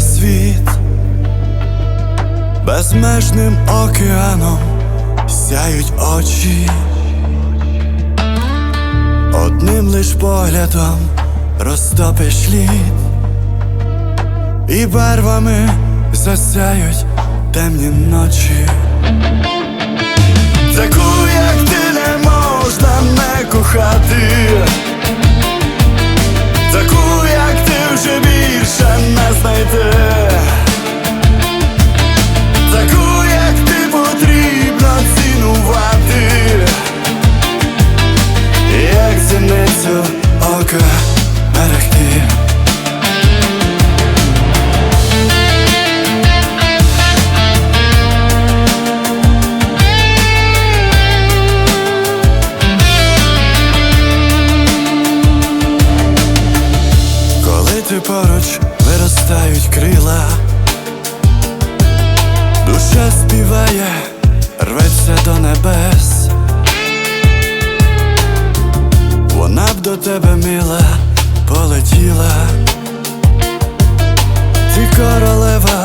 світ, безмежним океаном сяють очі, одним лиш поглядом розтопиш лід, і барвами засяють темні ночі. Таку, зіницю ока берегти. Коли ти поруч виростають крила, тебе мила полетіла, ти королева